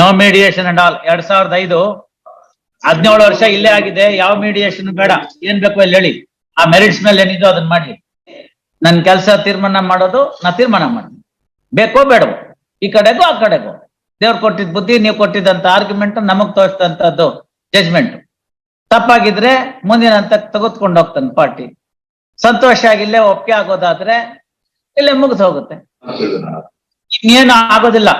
No mediation and all ಎರಡ್ ಸಾವಿರದ ಐದು ಹದಿನೇಳು ವರ್ಷ ಇಲ್ಲೇ ಆಗಿದೆ. ಯಾವ ಮೀಡಿಯೇಷನ್ ಬೇಡ. ಏನ್ ಬೇಕು ಅಲ್ಲಿ ಹೇಳಿ. ಆ ಮೆರಿಟ್ಸ್ ಮೇಲೆ ಏನಿದೋ ಅದನ್ನ ಮಾಡ್ಲಿ ನನ್ ಕೆಲಸ ತೀರ್ಮಾನ ಮಾಡೋದು ನಾ ತೀರ್ಮಾನ ಮಾಡ್ತೀನಿ. ಬೇಕೋ ಬೇಡವೋ. ಈ ಕಡೆಗೂ ಆ ಕಡೆಗೂ. ದೇವ್ರು ಕೊಟ್ಟಿದ್ ಬುದ್ಧಿ ನೀವು ಕೊಟ್ಟಿದ್ದಂತ ಆರ್ಗ್ಯುಮೆಂಟ್ ನಮಗ್ ತೋರಿಸಿದಂತದ್ದು ಜಜ್ಮೆಂಟ್ ತಪ್ಪಾಗಿದ್ರೆ ಮುಂದಿನ ಹಂತಕ್ಕೆ ತೆಗೆದುಕೊಂಡು ಹೋಗ್ತಾನೆ ಪಾರ್ಟಿ ಸಂತೋಷ ಆಗಿಲ್ಲೇ ಒಪ್ಪಿಗೆ ಆಗೋದಾದ್ರೆ ಇಲ್ಲೇ ಮುಗಿದು ಹೋಗುತ್ತೆ. ಇನ್ನೇನು ಆಗೋದಿಲ್ಲ.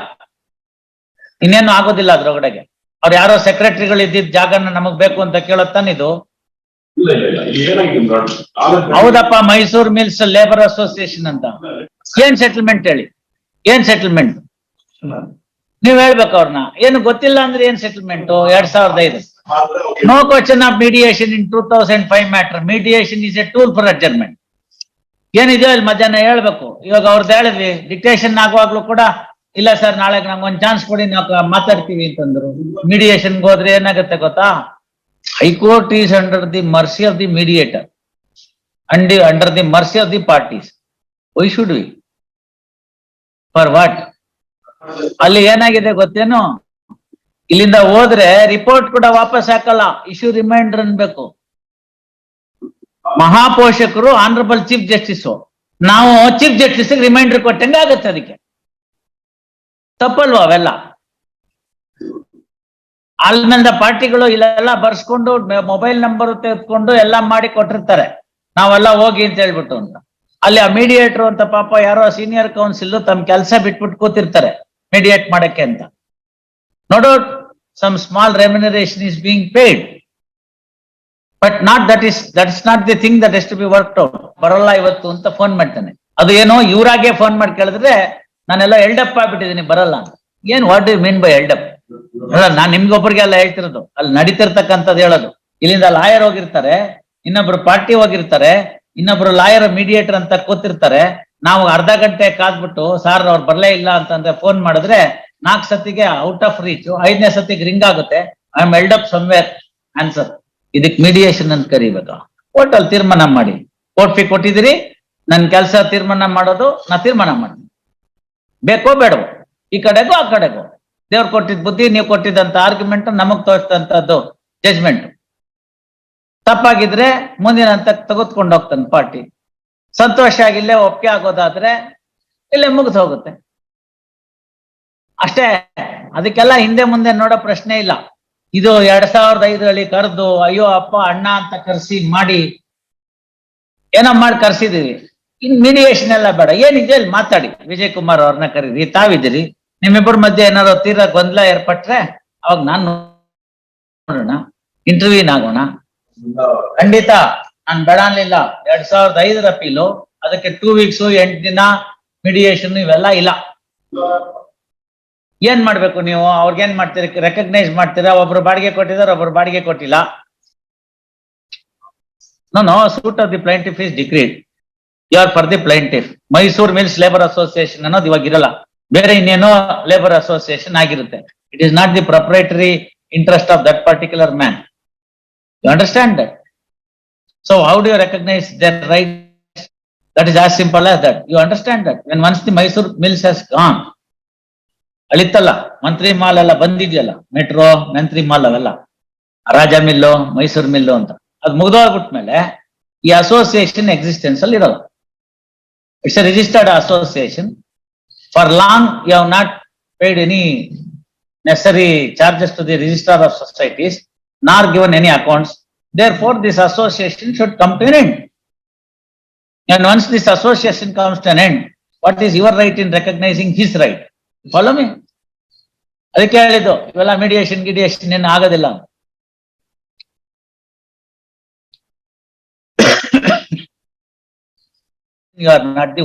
ಇನ್ನೇನು ಆಗೋದಿಲ್ಲ ಅದ್ರೊಳಗಡೆಗೆ ಅವ್ರು ಯಾರೋ ಸೆಕ್ರೆಟರಿಗಳು ಇದ್ದಿದ್ ಜಾಗನ ನಮಗ್ ಬೇಕು ಅಂತ ಕೇಳತ್ತಾನಿದು ಹೌದಪ್ಪ ಮೈಸೂರ್ ಮಿಲ್ಸ್ ಲೇಬರ್ ಅಸೋಸಿಯೇಷನ್ ಅಂತ. ಏನ್ ಸೆಟಲ್ಮೆಂಟ್ ಹೇಳಿ? ಏನ್ ಸೆಟಲ್ಮೆಂಟ್ ನೀವ್ ಹೇಳ್ಬೇಕು ಅವ್ರನ್ನ. ಏನು ಗೊತ್ತಿಲ್ಲ ಅಂದ್ರೆ ಏನ್ ಸೆಟಲ್ಮೆಂಟ್ ಎರಡ್ ಸಾವಿರದ ಐದು. No question of mediation in two thousand five matter mediation is a tool for adjournment ಏನಿದೆಯೋ ಅಲ್ಲಿ ಮಧ್ಯಾಹ್ನ ಹೇಳ್ಬೇಕು. ಇವಾಗ ಅವ್ರದ್ದು ಹೇಳಿದ್ವಿ. ಡಿಕ್ಟೇಷನ್ ಆಗುವಾಗ್ಲೂ ಕೂಡ ಇಲ್ಲ ಸರ್, ನಾಳೆ ನಮ್ಗೆ ಒಂದ್ ಚಾನ್ಸ್ ಕೊಡಿ, ನಾವು ಮಾತಾಡ್ತೀವಿ ಅಂತಂದ್ರು. ಮೀಡಿಯೇಷನ್ ಹೋದ್ರೆ ಏನಾಗುತ್ತೆ ಗೊತ್ತಾ? High court is under the mercy of the mediator and under the mercy of the parties why should we for what ಅಲ್ಲಿ ಏನಾಗಿದೆ ಗೊತ್ತೇನು? ಇಲ್ಲಿಂದ ಹೋದ್ರೆ ರಿಪೋರ್ಟ್ ಕೂಡ ವಾಪಸ್ ಹಾಕಲ್ಲ. ಇಶ್ಯೂ ರಿಮೈಂಡರ್ ಅನ್ಬೇಕು. ಮಹಾಪೋಷಕರು ಆನರಬಲ್ ಚೀಫ್ ಜಸ್ಟಿಸ್ ನಾವು ಚೀಫ್ ಜಸ್ಟಿಸ್ ರಿಮೈಂಡರ್ ಕೊಟ್ಟಂಗೆ ಆಗುತ್ತೆ ಅದಕ್ಕೆ. ತಪ್ಪಲ್ವಾ ಅವೆಲ್ಲ? ಅಲ್ಲಿಂದ ಪಾರ್ಟಿಗಳು ಇಲ್ಲೆಲ್ಲ ಬರ್ಸ್ಕೊಂಡು ಮೊಬೈಲ್ ನಂಬರ್ ತೆಗೆದುಕೊಂಡು ಎಲ್ಲ ಮಾಡಿ ಕೊಟ್ಟಿರ್ತಾರೆ. ನಾವೆಲ್ಲ ಹೋಗಿ ಅಂತ ಹೇಳ್ಬಿಟ್ಟು ಅಂತ. ಅಲ್ಲಿ ಆ ಮೀಡಿಯೇಟ್ರು ಅಂತ ಪಾಪ ಯಾರೋ ಸೀನಿಯರ್ ಕೌನ್ಸಿಲ್ ತಮ್ಮ ಕೆಲಸ ಬಿಟ್ಬಿಟ್ಟು ಕೂತಿರ್ತಾರೆ ಮೀಡಿಯೇಟ್ ಮಾಡಕ್ಕೆ ಅಂತ. ನೋಡೋ some small remuneration is being paid but not that is that is not the thing that is to be work out ಬರಲ್ಲ ಇವತ್ತು ಅಂತ ಫೋನ್ ಮಾಡ್ತಾನೆ. ಅದು ಏನೋ ಇವರಾಗೆ ಫೋನ್ ಮಾಡಿ ಕೇಳಿದ್ರೆ ನಾನೆಲ್ಲ ಎಲ್ಡಪ್ ಆಗ್ಬಿಟ್ಟಿದ್ದೀನಿ ಬರಲ್ಲ. ಏನ್ what you mean by held up ಅಲ್ಲ, ನಾನ್ ನಿಮ್ಗೊಬ್ಬರಿಗೆಲ್ಲ ಹೇಳ್ತಿರೋದು. ಅಲ್ಲಿ ನಡೀತಿರ್ತಕ್ಕಂಥದ್ದು ಹೇಳೋದು. ಇಲ್ಲಿಂದ ಲಾಯರ್ ಹೋಗಿರ್ತಾರೆ, ಇನ್ನೊಬ್ರು ಪಾರ್ಟಿ ಹೋಗಿರ್ತಾರೆ, ಇನ್ನೊಬ್ರು ಲಾಯರ್ ಮೀಡಿಯೇಟರ್ ಅಂತ ಕೂತಿರ್ತಾರೆ. ನಾವು ಅರ್ಧ ಗಂಟೆ ಕಾದ್ಬಿಟ್ಟು, ಸಾರ್, ಅವ್ರು ಬರ್ಲೇ ಇಲ್ಲ ಅಂತಂದ್ರೆ ಫೋನ್ ಮಾಡಿದ್ರೆ, ನಾಲ್ಕು ಸತಿಗೆ ಔಟ್ ಆಫ್ ರೀಚ್ ಐದನೇ ಸತಿಗೆ ರಿಂಗ್ ಆಗುತ್ತೆ. I am held up somewhere answer ಇದಕ್ ಮೀಡಿಯೇಷನ್ ಅಂತ ಕರಿಬೇಕು. ಕೋರ್ಟ್ ಅಲ್ಲಿ ತೀರ್ಮಾನ ಮಾಡಿ. ಕೋರ್ಟ್ ಫಿ ಕೊಟ್ಟಿದ್ದೀರಿ, ನನ್ ಕೆಲಸ ತೀರ್ಮಾನ ಮಾಡೋದು, ನಾ ತೀರ್ಮಾನ ಮಾಡ್ತೀನಿ. ಬೇಕೋ ಬೇಡವೋ, ಈ ಕಡೆಗೂ ಆ ಕಡೆಗೂ. ದೇವ್ರು ಕೊಟ್ಟಿದ್ದ ಬುದ್ಧಿ, ನೀವು ಕೊಟ್ಟಿದ್ದಂತ ಆರ್ಗ್ಯುಮೆಂಟ್ ನಮಗ್ ತೋರಿಸಿದಂತದ್ದು ಜಜ್ಮೆಂಟ್ ತಪ್ಪಾಗಿದ್ರೆ ಮುಂದಿನ ಹಂತಕ್ಕೆ ತೆಗೆದುಕೊಂಡು ಹೋಗ್ತಾನೆ ಪಾರ್ಟಿ. ಸಂತೋಷ ಆಗಿಲ್ಲೇ, ಒಪ್ಪಿಗೆ ಆಗೋದಾದ್ರೆ ಇಲ್ಲೇ ಮುಗಿದು ಹೋಗುತ್ತೆ. ಅಷ್ಟೇ, ಅದಕ್ಕೆಲ್ಲ ಹಿಂದೆ ಮುಂದೆ ನೋಡೋ ಪ್ರಶ್ನೆ ಇಲ್ಲ. ಇದು ಎರಡ್ ಸಾವಿರದ ಐದರಲ್ಲಿ ಕರೆದು, ಅಯ್ಯೋ ಅಪ್ಪ, ಅಣ್ಣ ಅಂತ ಕರೆಸಿ ಮಾಡಿ, ಏನೋ ಮಾಡಿ ಕರ್ಸಿದೀವಿ. ಇನ್ ಮೀಡಿಯೇಷನ್ ಎಲ್ಲ ಬೇಡ. ಏನಿದೆ ಅಲ್ಲಿ ಮಾತಾಡಿ. ವಿಜಯ್ ಕುಮಾರ್ ಅವ್ರನ್ನ ಕರೀರಿ. ತಾವಿದ್ದೀರಿ. ನಿಮ್ಮಿಬ್ಬರ ಮಧ್ಯೆ ಏನಾದ್ರು ತೀರ ಗೊಂದಲ ಏರ್ಪಟ್ರೆ ಅವಾಗ ನಾನು ನೋಡೋಣ. ಇಂಟರ್ವ್ಯೂನ್ ಆಗೋಣ ಖಂಡಿತ. ನಾನ್ ಬೇಡ ಅನ್ಲಿಲ್ಲ. ಎರಡ್ ಸಾವಿರದ ಐದರ ಅಪೀಲು. ಅದಕ್ಕೆ ಟೂ ವೀಕ್ಸ್ ಎಂಟು ದಿನ ಮಿಡಿಯೇಷನ್ ಇವೆಲ್ಲ ಇಲ್ಲ. ಏನ್ ಮಾಡ್ಬೇಕು ನೀವು? ಅವ್ರಿಗೇನ್ ಮಾಡ್ತೀರಿ? ರೆಕಗ್ನೈಸ್ ಮಾಡ್ತೀರಾ? ಒಬ್ರು ಬಾಡಿಗೆ ಕೊಟ್ಟಿದ್ದಾರೆ ಒಬ್ರು ಬಾಡಿಗೆ ಕೊಟ್ಟಿಲ್ಲ. No no suit of the plaintiff is decreed you are for the plaintiff Mysore mills labour association ಅನ್ನೋದು ಇವಾಗ ಇರಲ್ಲ. ಬೇರೆ ಇನ್ನೇನೋ ಲೇಬರ್ ಅಸೋಸಿಯೇಷನ್ ಆಗಿರುತ್ತೆ. It is not the proprietary interest of that particular man you understand that so how do you recognise their right that is as simple as that you understand that when once the Mysore mills has gone ಅಳಿತಲ್ಲ, Mantri mall ಎಲ್ಲ ಬಂದಿದೆಯಲ್ಲ metro ಮಂತ್ರಿ mall ಅವೆಲ್ಲ, ರಾಜ mill Mysuru mill ಅಂತ. ಅದು ಮುಗ್ದೋಗ್ಬಿಟ್ಮೇಲೆ ಈ association existence ಅಲ್ಲಿ ಇರಲ್ಲ. it's a registered association for long you have not paid any necessary charges to the registrar of societies nor given any accounts therefore this association should come to an end and once this association comes to an end what is your right in recognizing his right follow me ಅದಕ್ಕೆ ಹೇಳಿದ್ದು ಇವೆಲ್ಲ mediation ಗಿಡಿಯೇಷನ್ ಏನು ಆಗೋದಿಲ್ಲ you are not the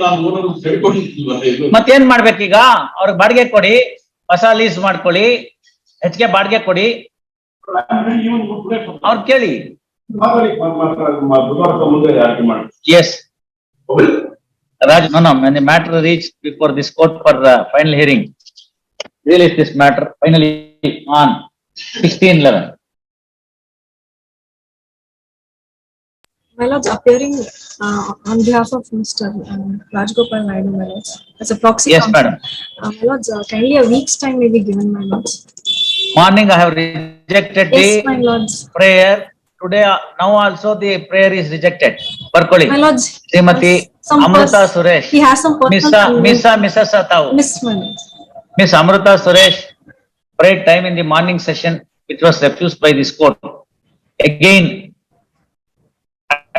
ನಾನು owner ಹೇಳ್ಕೊಂಡಿದ್ದೀವಲ್ಲ ಇದು? ಮತ್ತೇನ್ ಮಾಡ್ಬೇಕೀಗ? ಅವ್ರಿಗೆ ಬಾಡಿಗೆ ಕೊಡಿ ಹೊಸ ಲೀಸ್ ಮಾಡ್ಕೊಳ್ಳಿ ಹೆಚ್ಚಿಗೆ ಬಾಡಿಗೆ ಕೊಡಿ. ಅವ್ರು ಕೇಳಿ. Yes Raj, no, matter reach before reached before this court for uh, final matter release on finally on My Lords, appearing uh, on behalf of Mr. Um, uh, Rajgopal Naidu, my Lords, as a proxy. Yes, counsel. madam. Uh, my Lords, uh, kindly a week's time may be given, my Lords. Morning, I have rejected Yes, my the Lords. prayer. Today, uh, now also the prayer is rejected. Barkoli, My Lords. he has Srimati uh, some pers- Suresh, He has some personal. Missa, Missa, Missa Satao. Miss, my Miss Amruta Suresh prayed time in the morning session which was refused by this court. Again,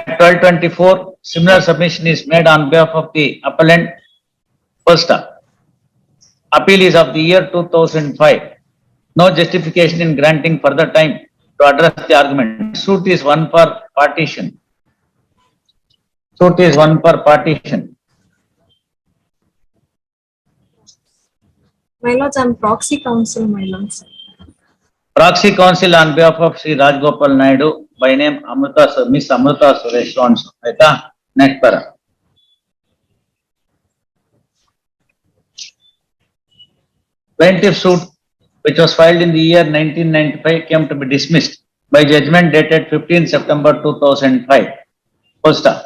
at twelve twenty-four, similar submission is made on behalf of the appellant. First up, appeal is of the year two thousand five. No justification in granting further time to address the argument. Suit is one for partition. Suit is one for partition. My lords, I'm proxy counsel, my lords. Proxy counsel on behalf of Sri Rajgopal Naidu by name Amrita, Su- Miss Amrita Suresh so and so. ಆಯ್ತಾ? Next para. Plaintiff suit which was filed in the year nineteen ninety-five came to be dismissed by judgment dated fifteen September two thousand five. First up,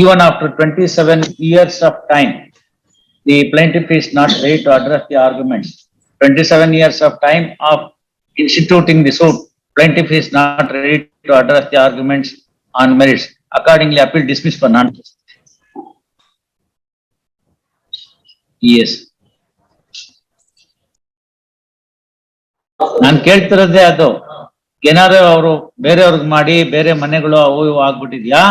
even after twenty-seven years of time, the plaintiff is not ready to address the arguments. Twenty-seven years of time of instituting the suit, plaintiff is not ready to address the arguments on merits. Accordingly, appeal dismissed for non. Yes. ನಾನ್ ಕೇಳ್ತಿರೋದೇ ಅದು ಏನಾದ್ರು ಅವರು ಬೇರೆಯವ್ರಿಗೆ ಮಾಡಿ ಬೇರೆ ಮನೆಗಳು ಅವು ಇವು ಆಗ್ಬಿಟ್ಟಿದ್ಯಾ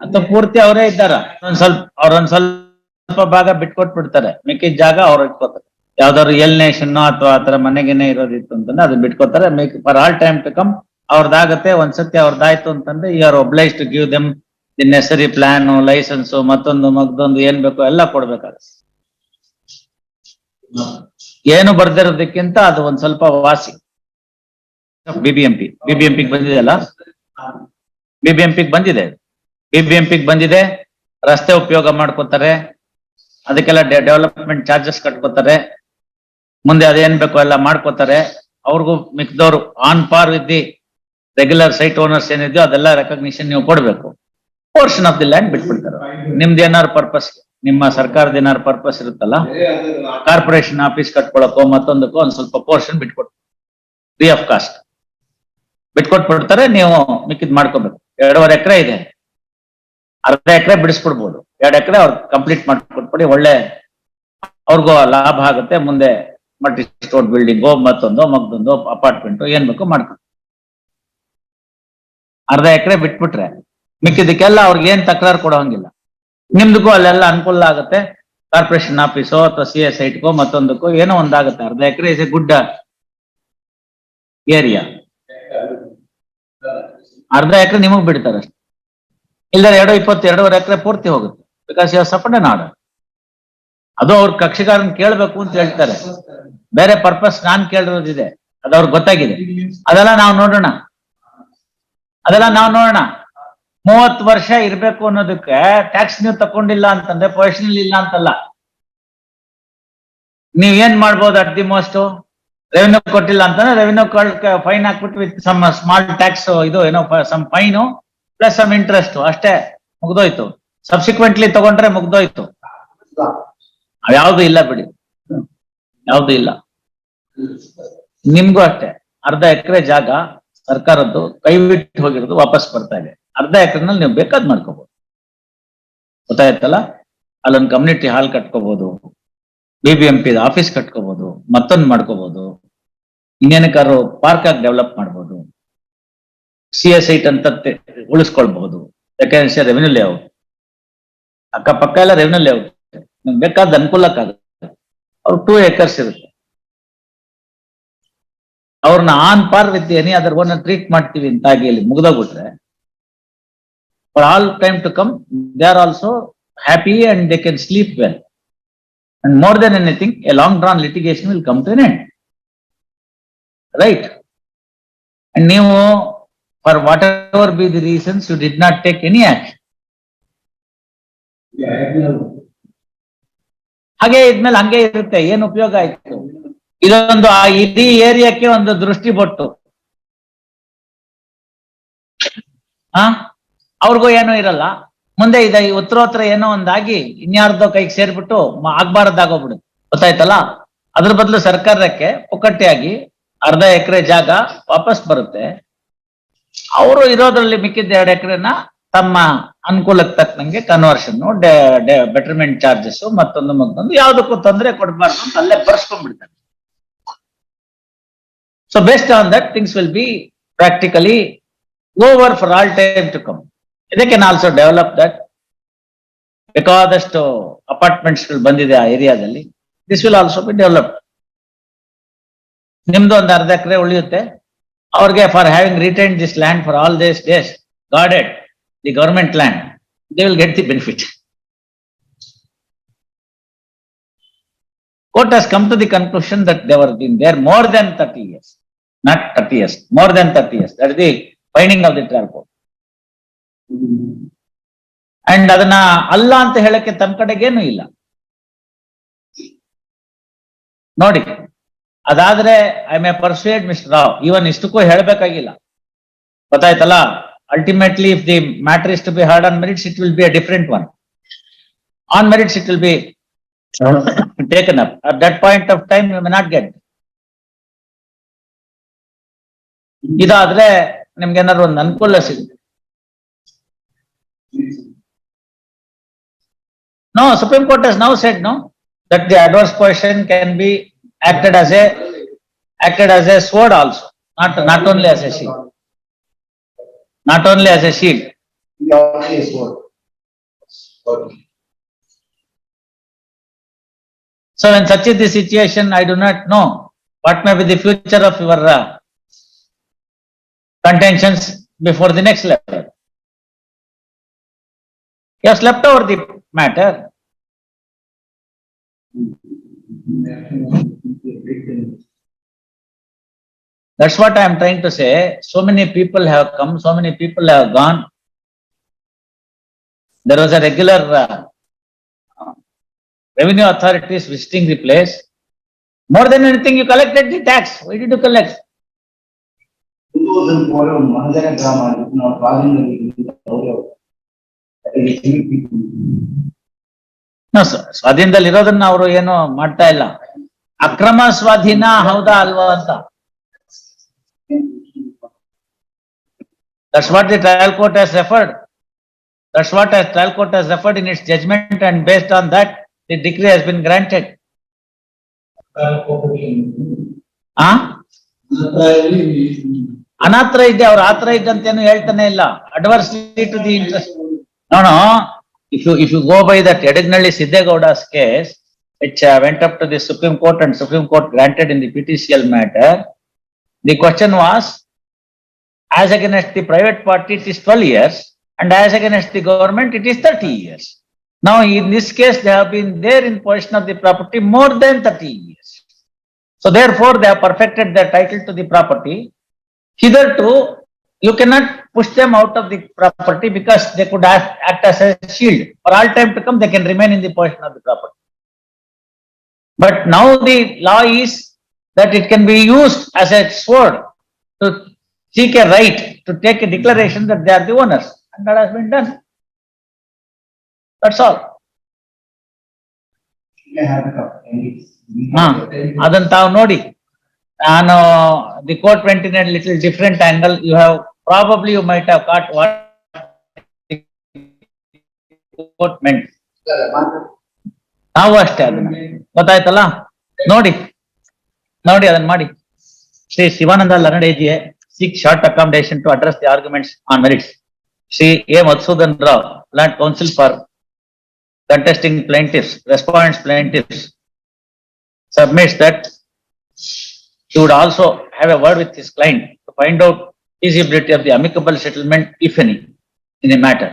ಅಂತ ಪೂರ್ತಿ ಅವರೇ ಇದ್ದಾರ ಒಂದ್ ಸ್ವಲ್ಪ ಅವ್ರೊಂದ್ ಸ್ವಲ್ಪ ಭಾಗ ಬಿಟ್ಕೊಟ್ಬಿಡ್ತಾರೆ ಮಿಕ್ಕಿದ ಜಾಗ ಅವ್ರು ಇಟ್ಕೋತಾರೆ ಯಾವ್ದಾದ್ರು ಎಲ್ ನೇಷನ್ ಅಥವಾ ಆತರ ಮನೆಗೇನೆ ಇರೋದಿತ್ತು ಅಂತಂದ್ರೆ ಅದನ್ನ ಬಿಟ್ಕೋತಾರೆ make for all time to come ಅವ್ರದ್ದಾಗತ್ತೆ, ಒಂದ್ಸತಿ ಅವ್ರದ್ದಾಯ್ತು ಅಂತಂದ್ರೆ you are obliged to give them the necessary plan licence ಮತ್ತೊಂದು ಮಗ್ದೊಂದು ಏನ್ ಬೇಕೋ ಎಲ್ಲ ಕೊಡ್ಬೇಕಾಗತ್ತೆ. ಏನು ಬರ್ದಿರೋದಕ್ಕಿಂತ ಅದು ಒಂದ್ ಸ್ವಲ್ಪ ವಾಸಿ. ಬಿಬಿಎಂಪಿ ಬಿಬಿಎಂಪಿ ಬಂದಿದೆ ಅಲ್ಲ? ಬಿಬಿಎಂಪಿ ಬಂದಿದೆ. ಬಿಬಿಎಂಪಿ ಬಂದಿದೆ, ರಸ್ತೆ ಉಪಯೋಗ ಮಾಡ್ಕೋತಾರೆ, ಅದಕ್ಕೆಲ್ಲ ಡೆವಲಪ್ಮೆಂಟ್ ಚಾರ್ಜಸ್ ಕಟ್ಕೋತಾರೆ. ಮುಂದೆ ಅದೇನ್ ಬೇಕೋ ಎಲ್ಲ ಮಾಡ್ಕೋತಾರೆ. ಅವ್ರಿಗೂ ಮಿಕ್ದವ್ರು on par with the regular site owners ಏನಿದೆಯೋ ಅದೆಲ್ಲ ರೆಕಗ್ನಿಷನ್ ನೀವು ಕೊಡ್ಬೇಕು. ಪೋರ್ಷನ್ ಆಫ್ ದಿ ಲ್ಯಾಂಡ್ ಬಿಟ್ಬಿಡ್ತಾರೆ ನಿಮ್ದು ಏನಾರು ಪರ್ಪಸ್ ನಿಮ್ಮ ಸರ್ಕಾರದ ಏನಾರು ಪರ್ಪಸ್ ಇರುತ್ತಲ್ಲ ಕಾರ್ಪೊರೇಷನ್ ಆಫೀಸ್ ಕಟ್ಕೊಳಕ್ಕೋ ಮತ್ತೊಂದಕ್ಕೋ ಒಂದ್ ಸ್ವಲ್ಪ ಪೋರ್ಷನ್ ಬಿಟ್ಕೊಡ್ತಾರೆ. ಫ್ರೀ ಆಫ್ ಕಾಸ್ಟ್ ಬಿಟ್ಕೊಟ್ಬಿಡ್ತಾರೆ, ನೀವು ಮಿಕ್ಕಿದ್ ಮಾಡ್ಕೋಬೇಕು. ಎರಡೂವರೆ ಎಕರೆ ಇದೆ. ಅರ್ಧ ಎಕರೆ ಬಿಡಿಸ್ಬಿಡ್ಬೋದು. ಎರಡು ಎಕರೆ ಅವ್ರು ಕಂಪ್ಲೀಟ್ ಮಾಡ್ಕೊಟ್ಬಿಡಿ, ಒಳ್ಳೆ ಅವ್ರಿಗೂ ಲಾಭ ಆಗುತ್ತೆ, ಮುಂದೆ ಮಲ್ಟಿ ಸ್ಟೋರ್ ಬಿಲ್ಡಿಂಗು ಮತ್ತೊಂದು, ಮಗ್ದೊಂದು ಅಪಾರ್ಟ್ಮೆಂಟ್ ಏನ್ ಬೇಕು ಮಾಡ್ಕೊಂಡು ಅರ್ಧ ಎಕರೆ ಬಿಟ್ಬಿಟ್ರೆ ಮಿಕ್ಕಿದಕ್ಕೆಲ್ಲ ಅವ್ರಿಗೆ ಏನ್ ತಕರಾರು ಕೊಡೋಂಗಿಲ್ಲ. ನಿಮ್ದಕ್ಕೂ ಅಲ್ಲೆಲ್ಲ ಅನುಕೂಲ ಆಗುತ್ತೆ. ಕಾರ್ಪೊರೇಷನ್ ಆಫೀಸೋ ಅಥವಾ ಸಿ ಎಸ್ ಐಟ್ಗೋ ಮತ್ತೊಂದಕ್ಕೋ ಏನೋ ಒಂದಾಗುತ್ತೆ. ಅರ್ಧ ಎಕರೆ ಇಸ್ ಎ ಗುಡ್ ಏರಿಯಾ ಅರ್ಧ ಎಕರೆ ನಿಮಗ್ ಬಿಡ್ತಾರೆ ಅಷ್ಟೇ. ಇಲ್ದರೆ ಎರಡು ಇಪ್ಪತ್ತು, ಎರಡೂವರೆ ಎಕರೆ ಪೂರ್ತಿ ಹೋಗುತ್ತೆ. ಬಿಕಾಸ್ ಯು ಸಪೋರ್ಟ್ ಅದು ಅವ್ರ ಕಕ್ಷಿಗಾರನ್ ಕೇಳ್ಬೇಕು ಅಂತ ಹೇಳ್ತಾರೆ. ಬೇರೆ ಪರ್ಪಸ್ ನಾನ್ ಕೇಳಿರೋದಿದೆ. ಅದು ಅವ್ರಿಗೆ ಗೊತ್ತಾಗಿದೆ. ಅದೆಲ್ಲ ನಾವು ನೋಡೋಣ. ಅದೆಲ್ಲ ನಾವು ನೋಡೋಣ. ಮೂವತ್ತು ವರ್ಷ ಇರ್ಬೇಕು ಅನ್ನೋದಕ್ಕೆ ಟ್ಯಾಕ್ಸ್ ನೀವು ತಕೊಂಡಿಲ್ಲ ಅಂತಂದ್ರೆ ಪೊಸಿಷನಲ್ ಇಲ್ಲ ಅಂತಲ್ಲ. ನೀವ್ ಏನ್ ಮಾಡ್ಬೋದು ಅಟ್ ದಿ ಮೋಸ್ಟ್ ರೆವೆನ್ಯೂ ಕೊಟ್ಟಿಲ್ಲ ಅಂತಂದ್ರೆ ರೆವೆನ್ಯೂ ಫೈನ್ ಹಾಕ್ಬಿಟ್ಟು ವಿತ್ ಸಮ್ ಸ್ಮಾಲ್ ಟ್ಯಾಕ್ಸ್ ಇದು ಏನೋ some fine plus some interest ಅಷ್ಟೇ ಮುಗ್ದೋಯ್ತು. ಸಬ್ಸಿಕ್ವೆಂಟ್ಲಿ ತಗೊಂಡ್ರೆ ಮುಗ್ದೋಯ್ತು. ಯಾವ್ದು ಇಲ್ಲ ಬಿಡಿ. ಯಾವ್ದು ಇಲ್ಲ. ನಿಮ್ಗೂ ಅಷ್ಟೇ. ಅರ್ಧ ಎಕರೆ ಜಾಗ ಸರ್ಕಾರದ್ದು ಕೈ ಬಿಟ್ಟು ಹೋಗಿರೋದು ವಾಪಸ್ ಬರ್ತಾ ಇದೆ. ಅರ್ಧ ಎಕರೆನಲ್ಲಿ ನೀವು ಬೇಕಾದ್ ಮಾಡ್ಕೋಬಹುದು ಗೊತ್ತಾಯ್ತಲ್ಲ? ಅಲ್ಲೊಂದು community hall ಕಟ್ಕೋಬಹುದು B B M P office ಕಟ್ಕೋಬಹುದು ಮತ್ತೊಂದು ಮಾಡ್ಕೋಬಹುದು ಇನ್ನೇನಕ್ಕಾರು ಪಾರ್ಕ್ ಆಗಿ ಡೆವಲಪ್ ಮಾಡ್ಬೋದು. ಸಿ ಎಸ್ ಐಟ್ ಅಂತ ಉಳಿಸ್ಕೊಳ್ಬಹುದು ಯಾಕಂದ್ರೆ ರೆವೆನ್ಯೂ ಲೇಔಟ್ ಅಕ್ಕಪಕ್ಕ ಎಲ್ಲ ರೆವೆನ್ಯೂ ಲೇಔಟ್ ಬೇಕಾದ ಅನುಕೂಲಕ್ಕಾಗುತ್ತೆ. ಅವ್ರು ಟೂ ಏಕರ್ಸ್ ಇರುತ್ತೆ. ಅವ್ರನ್ನ on par with any other one treat ಮಾಡ್ತೀವಿ ಅಂತ ಆಗಿ ಇಲ್ಲಿ ಮುಗ್ದೋಗ್ಬಿಟ್ರೆ for all time to come they are also happy and they can sleep well and more than anything a long drawn litigation will come to an end right and ನೀವು for whatever be the reasons you did not take any action ಹಾಗೆ ಇದ್ಮೇಲೆ ಹಂಗೆ ಇರುತ್ತೆ, ಏನ್ ಉಪಯೋಗ ಆಯ್ತು? ಇದೊಂದು ಆ ಇಡೀ ಏರಿಯಾಕ್ಕೆ ಒಂದು ದೃಷ್ಟಿ ಬೊಟ್ಟು. ಆ? ಅವ್ರಿಗೂ ಏನೂ ಇರಲ್ಲ. ಮುಂದೆ ಇದ ಉತ್ತರೋತ್ತರ ಏನೋ ಒಂದಾಗಿ ಇನ್ಯಾರ್ದೋ ಕೈಗೆ ಸೇರ್ಬಿಟ್ಟು ಆಗ್ಬಾರ್ದಾಗೋಗ್ಬಿಡುತ್ತೆ ಗೊತ್ತಾಯ್ತಲ್ಲ? ಅದ್ರ ಬದಲು ಸರ್ಕಾರಕ್ಕೆ ಪುಕ್ಕಟ್ಟಿಯಾಗಿ ಅರ್ಧ ಎಕರೆ ಜಾಗ ವಾಪಸ್ ಬರುತ್ತೆ. ಅವರು ಇರೋದ್ರಲ್ಲಿ ಮಿಕ್ಕಿದ್ದ ಎರಡು ಎಕರೆನ ತಮ್ಮ ಅನುಕೂಲಕ್ಕೆ ತಕ್ಕಂಗೆ ಕನ್ವರ್ಷನ್ ಬೆಟರ್ಮೆಂಟ್ ಚಾರ್ಜಸ್ ಮತ್ತೊಂದು ಮತ್ತೊಂದು, ಯಾವ್ದಕ್ಕೂ ತೊಂದರೆ ಕೊಡಬಾರ್ದು ಅಂತ ಅಲ್ಲೇ ಬರ್ಸ್ಕೊಂಡ್ಬಿಡ್ತಾರೆ. So best on that things will be practically over for all time to come ಇದಕ್ಕೆ can also develop that. ಬೇಕಾದಷ್ಟು ಅಪಾರ್ಟ್ಮೆಂಟ್ಸ್ಗಳು ಬಂದಿದೆ ಆ ಏರಿಯಾದಲ್ಲಿ this will also be developed ನಿಮ್ದು ಒಂದು ಅರ್ಧ ಎಕರೆ ಉಳಿಯುತ್ತೆ. ಅವ್ರಿಗೆ for having retain this land for all these days guarded the government land, they will get the benefit. court has come to the conclusion that they were been there more than thirty years, not thirty years, more than thirty years. That is the finding of the trial court. And ಅದನ್ನ ಅಲ್ಲ ಅಂತ ಹೇಳಕ್ಕೆ ತಮ್ಮ ಕಡೆಗೇನು ಇಲ್ಲ ನೋಡಿ ಅದಾದ್ರೆ I may Mr. Mister Rao ಇವನ್ ಇಷ್ಟಕ್ಕೂ ಹೇಳ್ಬೇಕಾಗಿಲ್ಲ ಗೊತ್ತಾಯ್ತಲ್ಲ ultimately if the matter is to be heard on merits it will be a different one on merits it will be taken up at that point of time you may not get ಇದಾದ್ರೆ ನಿಮ್ಗೆ ಏನಾದ್ರು ಒಂದು ಅನುಕೂಲ ಸಿಗುತ್ತೆ No, Supreme Court has now said, no, that the adverse position can be acted as a, acted as a sword also, not, not only as a shield. Not only as a shield. So in such a the situation, I do not know what may be the future of your uh, contentions before the next level. You have slept over the matter. That's what I am trying to say. So many people have come, so many people have gone. There was a regular uh, uh, revenue authorities visiting the place. More than anything, you collected the tax. Why did you collect? ಸ್ವಾಧೀನದಲ್ಲಿ ಇರೋದನ್ನ ಅವರು ಏನು ಮಾಡ್ತಾ ಇಲ್ಲ ಅಕ್ರಮ ಸ್ವಾಧೀನ ಹೌದಾ ಅಲ್ವಾ ಅಂತ That's what the trial court has referred. That's what the trial court has referred in its judgment and based on that, the decree has been granted. ಆ ಅನಾತ್ರ ಇದೆ ಅವ್ರ ಆತರ ಇದ್ದಂತೇನು ಹೇಳ್ತಾನೆ ಇಲ್ಲ ಅಡ್ವರ್ಸ್ಲಿ ಟು ದಿ ಇಂಟ್ರೆಸ್ಟ್ ನೋಡೋ if you if you go by that Edagnalli Siddegowda's case which went up to the supreme court and supreme court granted in the potential matter the question was as against the private party it is twelve years and as against the government it is thirty years. Now in this case they have been there in possession of the property more than thirty years. So therefore they have perfected their title to the property. Hitherto, you cannot push them out of the property because they could act, as a shield. For all time to come, they can remain in the possession of the property. But now the law is that it can be used as a sword seek a right to take a declaration that they are the owners. And that has been done. That's all. ಅದನ್ನ ತಾವು ನೋಡಿ. ನಾನು the court went in little different angle you have probably you might have caught what court meant ನಾವು ಅಷ್ಟೇ ಅದನ್ನ. ಗೊತ್ತಾಯ್ತಲ್ಲ? ನೋಡಿ. ನೋಡಿ ಅದನ್ನ ಮಾಡಿ. ಶ್ರೀ ಶಿವಾನಂದ ಲನಡೇಜಿಯೇ seek short accommodation to address the arguments on merits. Shri A. Madhusudan Rao, Land Council for contesting plaintiffs, respondents plaintiffs, submits that he would also have a word with his client to find out feasibility of the amicable settlement, if any, in the matter.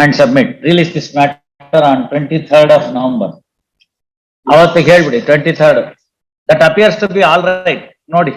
And submit, release this matter on twenty-third of November. ಅವತ್ತಿಗೆ ಹೇಳ್ಬಿಡಿ twenty third that appears to be all right ನೋಡಿ